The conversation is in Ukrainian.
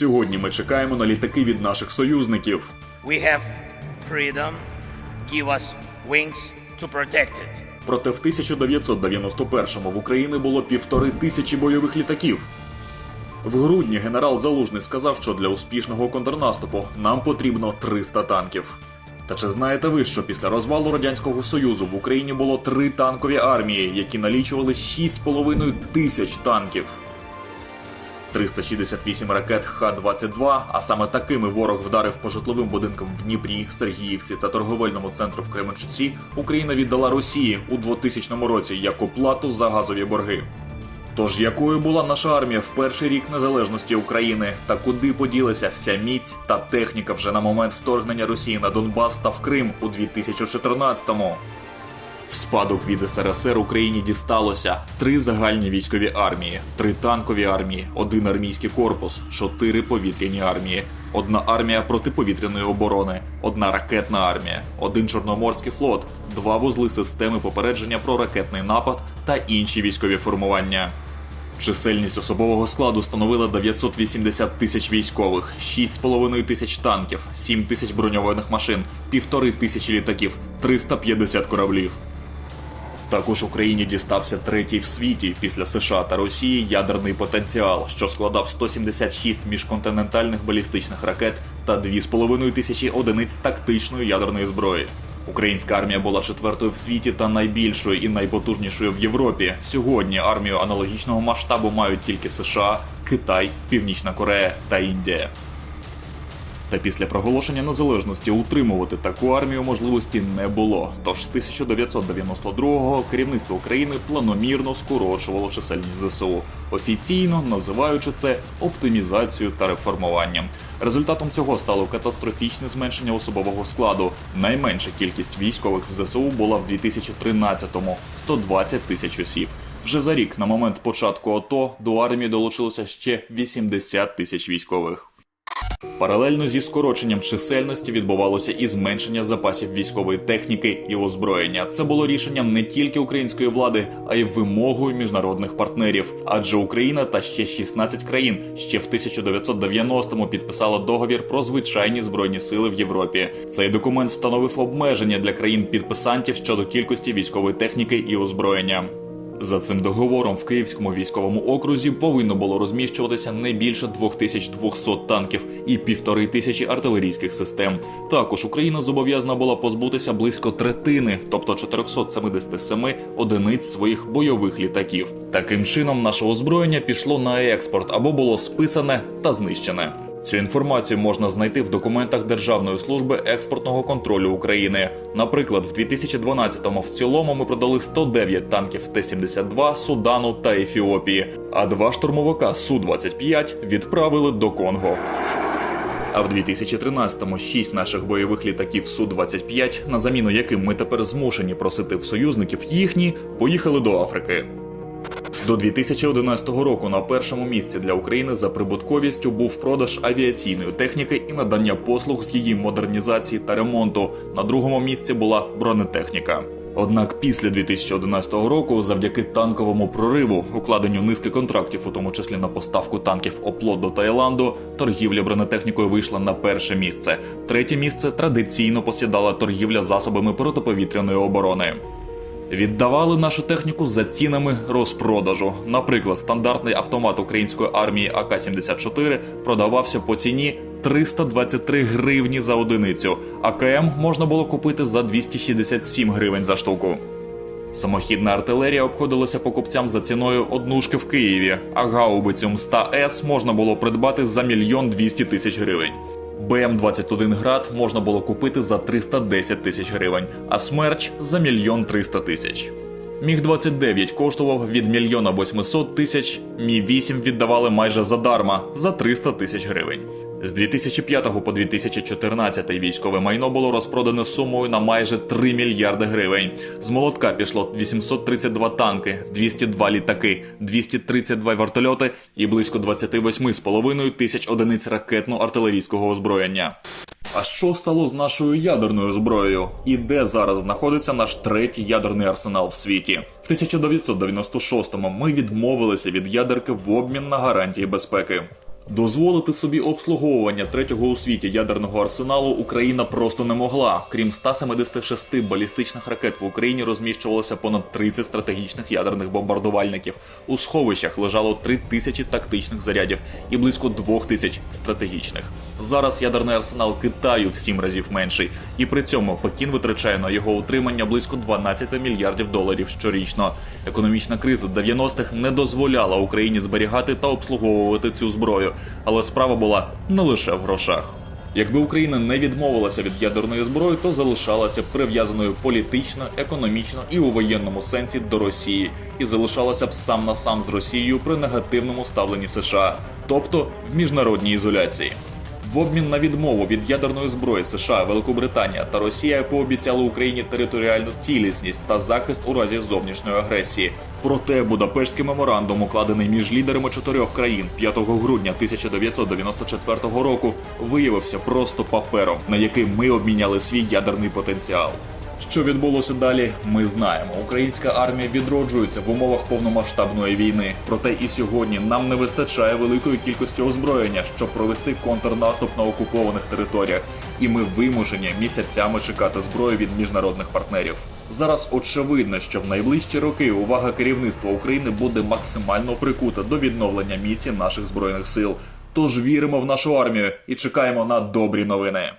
Сьогодні ми чекаємо на літаки від наших союзників. We have freedom. Give us wings to protect it. Проте в 1991-му в Україні було півтори тисячі бойових літаків. В грудні генерал Залужний сказав, що для успішного контрнаступу нам потрібно 300 танків. Та чи знаєте ви, що після розвалу Радянського Союзу в Україні було три танкові армії, які налічували 6,5 тисяч танків? 368 ракет Х-22, а саме такими ворог вдарив по житловим будинкам в Дніпрі, Сергіївці та торговельному центру в Кременчуці, Україна віддала Росії у 2000 році як оплату за газові борги. Тож якою була наша армія в перший рік незалежності України, та куди поділася вся міць та техніка вже на момент вторгнення Росії на Донбас та в Крим у 2014-му? В спадок від СРСР Україні дісталося три загальні військові армії, три танкові армії, один армійський корпус, чотири повітряні армії, одна армія протиповітряної оборони, одна ракетна армія, один чорноморський флот, два вузли системи попередження про ракетний напад та інші військові формування. Чисельність особового складу становила 980 тисяч військових, 6,5 тисяч танків, 7 тисяч броньованих машин, півтори тисячі літаків, 350 кораблів. Також Україні дістався третій в світі після США та Росії ядерний потенціал, що складав 176 міжконтинентальних балістичних ракет та 2,5 тисячі одиниць тактичної ядерної зброї. Українська армія була четвертою в світі та найбільшою і найпотужнішою в Європі. Сьогодні армію аналогічного масштабу мають тільки США, Китай, Північна Корея та Індія. Та після проголошення незалежності утримувати таку армію можливості не було. Тож з 1992-го керівництво України планомірно скорочувало чисельність ЗСУ, офіційно називаючи це оптимізацією та реформуванням. Результатом цього стало катастрофічне зменшення особового складу. Найменша кількість військових в ЗСУ була в 2013-му – 120 тисяч осіб. Вже за рік, на момент початку АТО, до армії долучилося ще 80 тисяч військових. Паралельно зі скороченням чисельності відбувалося і зменшення запасів військової техніки і озброєння. Це було рішенням не тільки української влади, а й вимогою міжнародних партнерів. Адже Україна та ще 16 країн ще в 1990-му підписала договір про звичайні збройні сили в Європі. Цей документ встановив обмеження для країн-підписантів щодо кількості військової техніки і озброєння. За цим договором в Київському військовому окрузі повинно було розміщуватися не більше 2200 танків і півтори тисячі артилерійських систем. Також Україна зобов'язана була позбутися близько третини, тобто 477 одиниць своїх бойових літаків. Таким чином, наше озброєння пішло на експорт або було списане та знищене. Цю інформацію можна знайти в документах Державної служби експортного контролю України. Наприклад, в 2012-му в цілому ми продали 109 танків Т-72 Судану та Ефіопії, а два штурмовика Су-25 відправили до Конго. А в 2013-му шість наших бойових літаків Су-25, на заміну яким ми тепер змушені просити в союзників їхні, поїхали до Африки. До 2011 року на першому місці для України за прибутковістю був продаж авіаційної техніки і надання послуг з її модернізації та ремонту. На другому місці була бронетехніка. Однак після 2011 року, завдяки танковому прориву, укладенню низки контрактів, у тому числі на поставку танків оплот до Таїланду, торгівля бронетехнікою вийшла на перше місце. Третє місце традиційно посідала торгівля засобами протиповітряної оборони. Віддавали нашу техніку за цінами розпродажу. Наприклад, стандартний автомат української армії АК-74 продавався по ціні 323 гривні за одиницю. АКМ можна було купити за 267 гривень за штуку. Самохідна артилерія обходилася покупцям за ціною однушки в Києві, а гаубицю М100С можна було придбати за мільйон 200 тисяч гривень. БМ-21 град можна було купити за 310 тисяч гривень, а смерч за мільйон 300 тисяч. Міг 29 коштував від мільйона 800 тисяч, Мі 8 віддавали майже задарма за 300 тисяч гривень. З 2005 по 2014 військове майно було розпродане сумою на майже 3 мільярди гривень. З молотка пішло 832 танки, 202 літаки, 232 вертольоти і близько 28,5 тисяч одиниць ракетно-артилерійського озброєння. А що стало з нашою ядерною зброєю? І де зараз знаходиться наш третій ядерний арсенал в світі? В 1996-му ми відмовилися від ядерки в обмін на гарантії безпеки. Дозволити собі обслуговування третього у світі ядерного арсеналу Україна просто не могла. Крім 176 балістичних ракет в Україні розміщувалося понад 30 стратегічних ядерних бомбардувальників. У сховищах лежало 3 тисячі тактичних зарядів і близько 2 тисяч стратегічних. Зараз ядерний арсенал Китаю в 7 разів менший, і при цьому Пекін витрачає на його утримання близько 12 мільярдів доларів щорічно. Економічна криза 90-х не дозволяла Україні зберігати та обслуговувати цю зброю, але справа була не лише в грошах. Якби Україна не відмовилася від ядерної зброї, то залишалася б прив'язаною політично, економічно і у воєнному сенсі до Росії, і залишалася б сам на сам з Росією при негативному ставленні США, тобто в міжнародній ізоляції. В обмін на відмову від ядерної зброї США, Великобританія та Росія пообіцяли Україні територіальну цілісність та захист у разі зовнішньої агресії. Проте Будапештський меморандум, укладений між лідерами чотирьох країн 5 грудня 1994 року, виявився просто папером, на який ми обміняли свій ядерний потенціал. Що відбулося далі, ми знаємо. Українська армія відроджується в умовах повномасштабної війни. Проте і сьогодні нам не вистачає великої кількості озброєння, щоб провести контрнаступ на окупованих територіях, і ми вимушені місяцями чекати зброї від міжнародних партнерів. Зараз очевидно, що в найближчі роки увага керівництва України буде максимально прикута до відновлення міці наших збройних сил. Тож віримо в нашу армію і чекаємо на добрі новини.